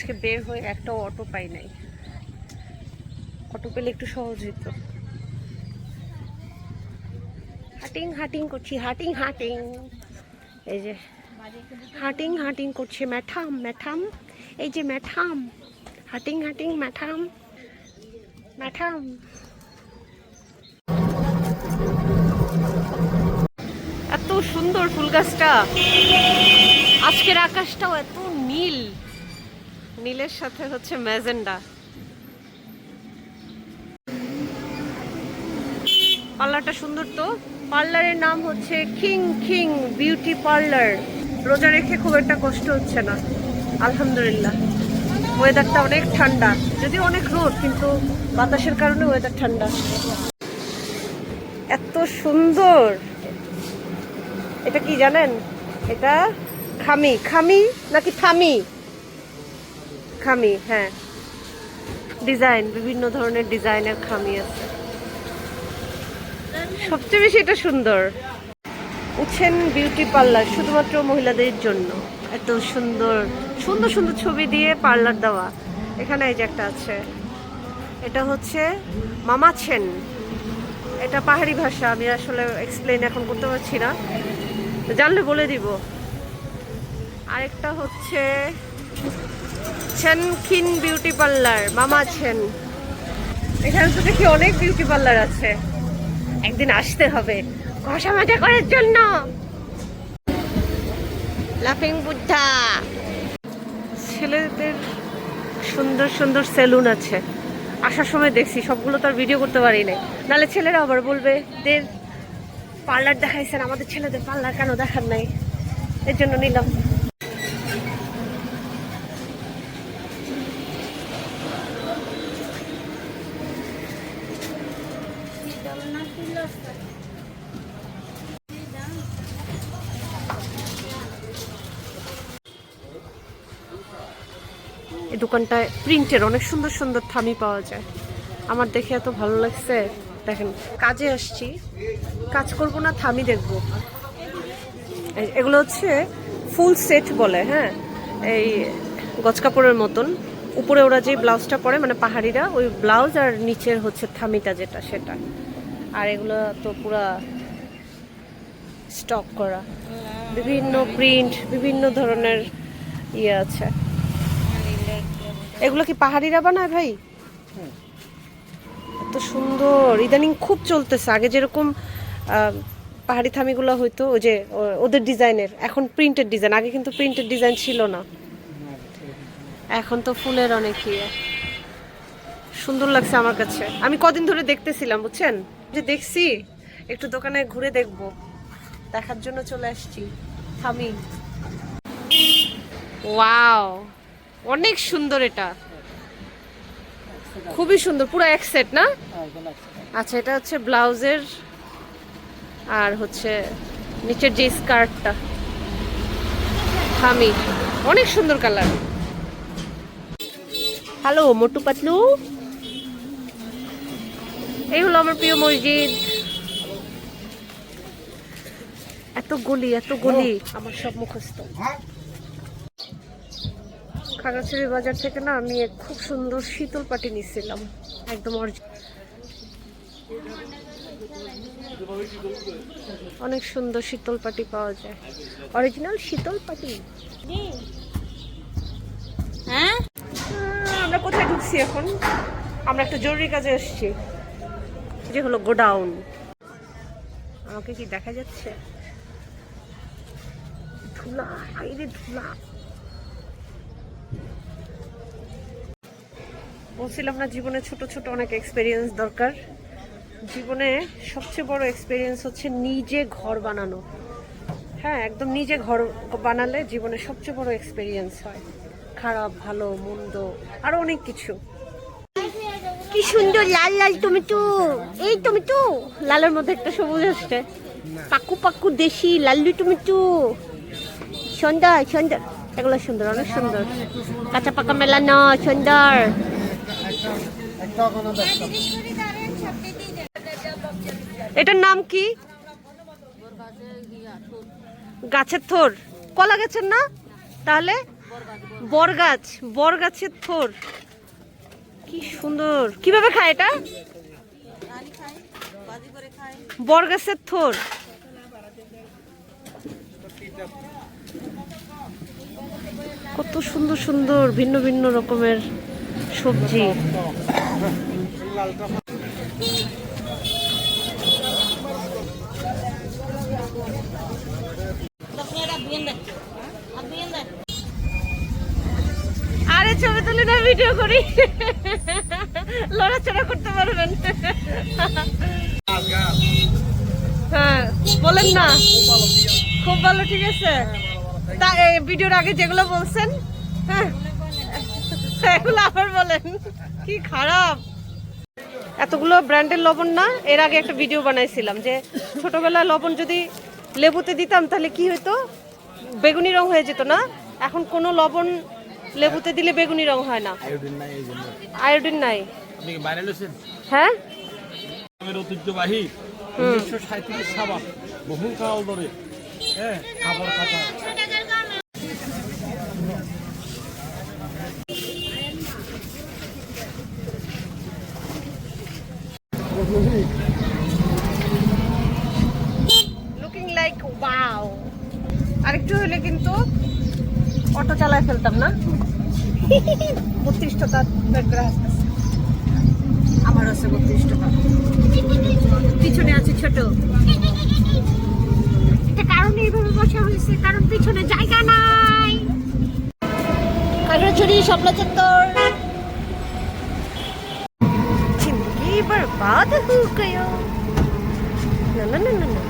আজকে বের হয়ে একটা অটো পাই নাই। অটো পেলে একটু সহজ হতো হাটিং হাটিং করছি, হাটিং হাটিং। এই যে, হাটিং হাটিং করছে ম্যাঠাম ম্যাঠাম এই যে ম্যাঠাম হাটিং হাটিং ম্যাঠাম ম্যাঠাম এত সুন্দর ফুল গাছটা। আজকের আকাশটাও এত নীল। নীলের সাথে হচ্ছে ম্যাজেন্ডা। পার্লারটা সুন্দর তো। পার্লারের নাম হচ্ছে কিং কিং বিউটি পার্লার। রোজা রেখে খুব একটা কষ্ট হচ্ছে না, আলহামদুলিল্লাহ। ওয়েদারটা অনেক ঠান্ডা, যদিও অনেক রোদ, কিন্তু বাতাসের কারণে ওয়েদার ঠান্ডা। এত সুন্দর! এটা কি জানেন? এটা খামি খামি নাকি থামি? খামি হ্যাঁ। ডিজাইন বিভিন্ন ধরনের ডিজাইনের খামি আছে। সবচেয়ে বেশি এটা সুন্দর। উঠছেন বিউটি পার্লার শুধুমাত্র মহিলাদের জন্য। এত সুন্দর সুন্দর সুন্দর ছবি দিয়ে পার্লার দেওয়া। এখানে এই যে একটা আছে। এটা হচ্ছে মামাছেন এটা পাহাড়ি ভাষা, আমি আসলে এক্সপ্লেন এখন করতে পারছি না। জানলে বলে দিব। আরেকটা হচ্ছে ছেনখিন বিউটি পার্লার মামা আছেন এখানে তো দেখি অনেক বিউটি পার্লার আছে। একদিন আসতে হবে, ঘষা মাজা করার জন্য। লাফিং বুদ্ধা ছেলেদের সুন্দর সুন্দর সেলুন আছে। আসার সময় দেখছি, সবগুলো তো আর ভিডিও করতে পারি নাই। নাহলে ছেলেরা আবার বলবে, দের পার্লার দেখাইছেন, আমাদের ছেলেদের পার্লার কেন দেখার নাই? এর জন্য নিলাম। এই দোকানটায় প্রিন্টের অনেক সুন্দর সুন্দর থামি পাওয়া যায়। আমার দেখে এত ভালো লাগছে। দেখেন, কাজে আসছি। কাজ করব না, থামি দেখব। এগুলো হচ্ছে ফুল সেট বলে হ্যাঁ? এই গজ কাপড়ের মতন। উপরে ওরা যে ব্লাউজটা পরে মানে পাহাড়িরা, ওই ব্লাউজ আর নিচের হচ্ছে থামিটা যেটা, সেটা। আর এগুলো তো পুরা স্টক করা। বিভিন্ন প্রিন্ট বিভিন্ন ধরনের ইয়ে আছে। এগুলো কি পাহাড়িরা বানায় ভাই? এত সুন্দর। ইদানিং খুব চলতেছে। আগে যেরকম পাহাড়ি থামিগুলো হয়তো ওই যে ওদের ডিজাইনের। এখন প্রিন্টেড ডিজাইন। আগে কিন্তু প্রিন্টেড ডিজাইন ছিল না। এখন তো ফুলের অনেক ইয়ে। সুন্দর লাগছে আমার কাছে। আমি কদিন ধরে দেখতেছিলাম, বুঝছেন? যে দেখছি, একটু দোকানে ঘুরে দেখব। দেখার জন্য চলে আসছি। থামি। ওয়াও! অনেক সুন্দর এটা। খুবই সুন্দর পুরো এক সেট না? আচ্ছা এটা হচ্ছে ব্লাউজের আর হচ্ছে নিচের যে স্কার্টটা। থামি অনেক সুন্দর কালার। হ্যালো মোটু পাতলু। এই হলো আমার প্রিয় মসজিদ। এত গলি এত গলি। আমার সব মুখস্থ। খাগড়াছড়ি বাজার থেকে না আমি এক খুব সুন্দর শীতল পাটি নিচ্ছিলাম একদম অনেক সুন্দর শীতল পাটি পাওয়া যায়। অরিজিনাল শীতল পাটি? হ্যাঁ? আমরা কোথায় ঢুকছি এখন? আমরা একটা জরুরি কাজে এসেছি যে হলো গোডাউন। আমাকে কি দেখা যাচ্ছে? ধুলা আইরে ধুলা। বলছিলাম না, জীবনে ছোট ছোট অনেক এক্সপিরিয়েন্স দরকার। জীবনে সবচেয়ে বড় এক্সপিরিয়েন্স হচ্ছে নিজে ঘর বানানো। হ্যাঁ একদম নিজে ঘর বানালে জীবনে সবচেয়ে বড় এক্সপিরিয়েন্স হয়। খারাপ, ভালো, মন্দ, আরও অনেক কিছু। কি সুন্দর, লাল লাল টমেটো। এই টমেটো। লালের মধ্যে একটা সবুজ আসছে। পাকু পাকু, দেশি লাল্লু টমেটো। সুন্দর সুন্দর। এগুলো সুন্দর, অনেক সুন্দর। কাঁচা পাকা মেলা মেলানো, সুন্দর। এটার নাম কি? গাছের থোর। কলা গাছের না? তাহলে? বরগাছ। বরগাছের থোর। কি সুন্দর। কীভাবে খায় এটা? বরগাছের থোর। কত সুন্দর সুন্দর ভিন্ন ভিন্ন রকমের সবজি। আরে ছবি তুলে না ভিডিও করি। লড়াচড়া করতে পারবেন। হ্যাঁ বলেন না। খুব ভালো, ঠিক আছে। তা ভিডিওর আগে যেগুলো বলছেন হ্যাঁ। এগুলো আবার বলেন। কি খারাপ। এতগুলো ব্র্যান্ডের লবণ না এর আগে একটা ভিডিও বানাইছিলাম যে ছোটবেলায় লবণ যদি লেবুতে দিতাম তাহলে কি হতো বেগুনি রং হয়ে যেত না। এখন কোনো লবণ লেবুতে দিলে বেগুনি রং হয় না। আয়োডিন নাই হ্যাঁ? ঐতিহ্যবাহী উনিশশো সাঁত্রিশ সাবান বহু কাল ধরে হ্যাঁ কাপড় কাটা লুকিং লাইক ওয়াও আরেকটু হলে কিন্তু অটো চালায় ফেলতাম না? বত্রিশ আমার আছে বত্রিশ টাকা পিছনে আছে ছোট। এটা কারণে এইভাবে বসা হয়েছে, কারণ পিছনে জায়গা নাই। কাগড়াছড়ি শাপলা চত্বর ભાગ હું કયો ના ના ના ના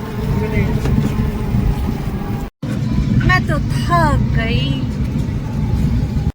મેં તો થક ગઈ